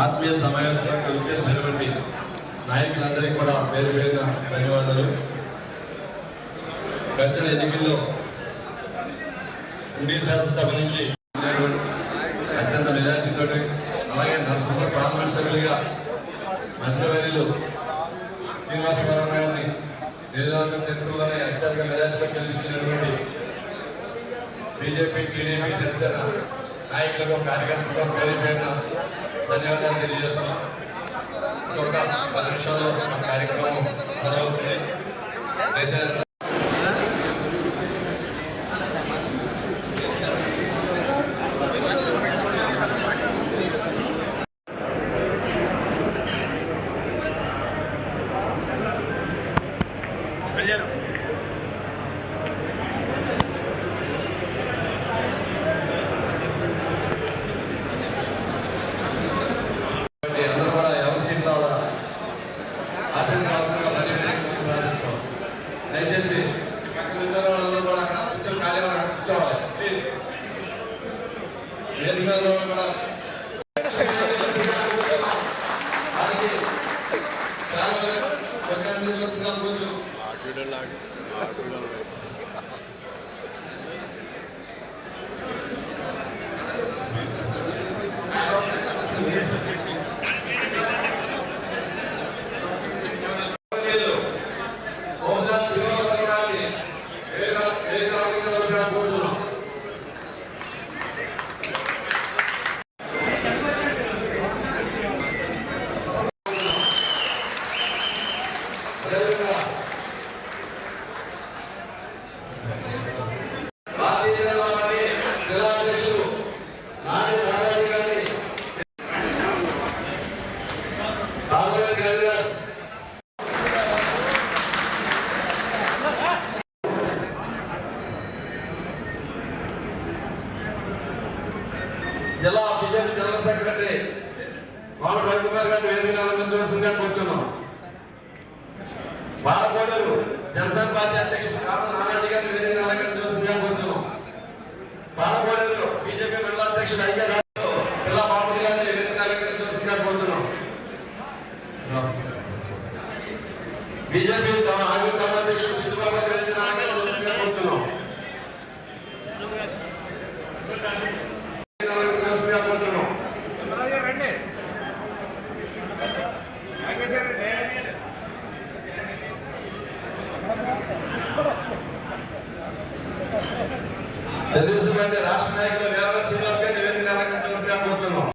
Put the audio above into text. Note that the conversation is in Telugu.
ఆత్మీయ సమావేశానికి వచ్చేసినటువంటి నాయకులందరికీ కూడా పేరు పేరున ధన్యవాదాలు. గడిచిన ఎన్నికల్లో ఉండి శాసనసభ నుంచి అత్యంత మెజార్టీతో అలాగే నరసింహ పార్లమెంట్ సభ్యులుగా మంత్రివర్యులు శ్రీనివాసవరం గారిని నియోజకవర్గం చరిత్రలోనే అత్యధిక మెజార్టీలో గెలిపించినటువంటి బీజేపీ టీడీపీ జనసేన నాయకులకు కార్యకర్తలకు పేరు పేరున పది నిమిషాల్లో మన కార్యక్రమం మొదలవుతుంది దయచేసి కాబట్టి వేదిక మీద కూడా కొంచెం లేదు ఓదా శ్రీనివాసరావు గారిని వేద వేద రామకృష్ణ కోరుతున్నాం అదేవిధంగా భారతీయ జనతా పార్టీ జిల్లా అధ్యక్షుడు నాని నారాయణ గారిని పార్లమెంట్ గారి గారు జిల్లా బీజేపీ జనరల్ సెక్రటరీ మామూలు రవికుమార్ గారిని వేదిక ఆరంభించవలసిందిగా కూర్చున్నాం. బాలకోడూరు జనసేన పార్టీ అధ్యక్షుడు కాదు నానాజీ గారిని వేదిక అలంకరించవలసిందిగా కూర్చున్నాం. బాలకోడూరు బీజేపీ మండల అధ్యక్షుడు ఐక్య రాజు జిల్లా మామూలు గారిని వేదిక అలంకరించవలసిందిగా కోరుతున్నాం బీజేపీ ఆరోగ్య అధ్యక్షుడు సిద్ధుబాబు గారిని వేదిక అలంకరించవలసిందిగా కోరుతున్నాం అలంకరించవలసిందిగా కోరుతున్నాం రండి తెలుగుదేశం పార్టీ రాష్ట్ర నాయకులు